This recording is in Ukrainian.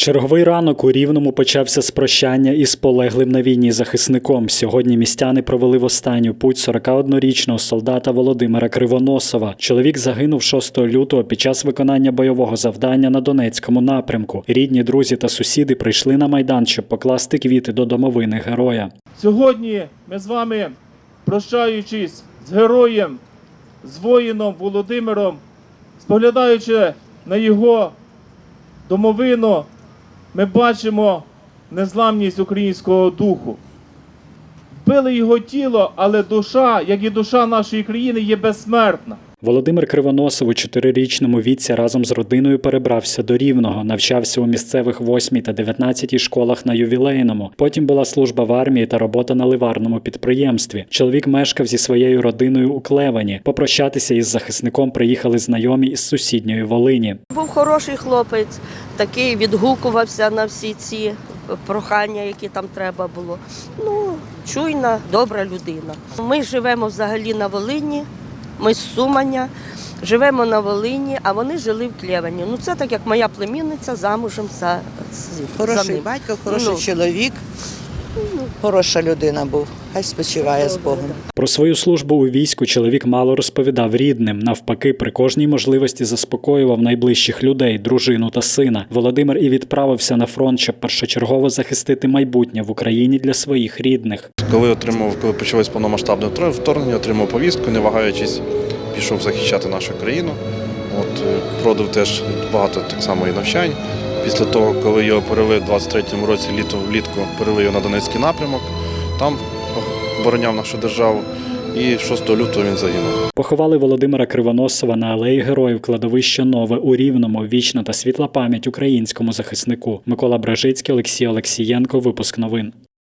Черговий ранок у Рівному почався з прощання із полеглим на війні захисником. Сьогодні містяни провели в останню путь 41-річного солдата Володимира Кривоносова. Чоловік загинув 6 лютого під час виконання бойового завдання на Донецькому напрямку. Рідні, друзі та сусіди прийшли на майдан, щоб покласти квіти до домовини героя. Сьогодні ми з вами, прощаючись з героєм, з воїном Володимиром, споглядаючи на його домовину, ми бачимо незламність українського духу. Вбили його тіло, але душа, як і душа нашої країни, є безсмертна. Володимир Кривоносов у чотирирічному віці разом з родиною перебрався до Рівного, навчався у місцевих 8 та 19 школах на ювілейному. Потім була служба в армії та робота на ливарному підприємстві. Чоловік мешкав зі своєю родиною у Клевані. Попрощатися із захисником приїхали знайомі із сусідньої Волині. Був хороший хлопець, такий відгукувався на всі ці прохання, які там треба було. Ну, чуйна, добра людина. Ми живемо взагалі на Волині, ми з Суманя, живемо на Волині, а вони жили в Клєвані. Ну, це так як моя племінниця замужем за, за Хороший батько, хороший Ну. чоловік, хороша людина був. Хай спочиває з Богом. Про свою службу у війську чоловік мало розповідав рідним. Навпаки, при кожній можливості заспокоював найближчих людей, дружину та сина. Володимир і відправився на фронт, щоб першочергово захистити майбутнє в Україні для своїх рідних. Коли отримав, коли почалось повномасштабне вторгнення, отримав повістку, не вагаючись, пішов захищати нашу країну. От е, проводив теж багато так само і навчань. Після того, коли його перевели в 23-му році літо влітку, перевели його на Донецький напрямок, там обороняв нашу державу. І 6 лютого він загинув. Поховали Володимира Кривоносова на алеї героїв кладовище Нове у Рівному. Вічна та світла пам'ять українському захиснику. Микола Бражицький, Олексій Олексієнко. Випуск новин.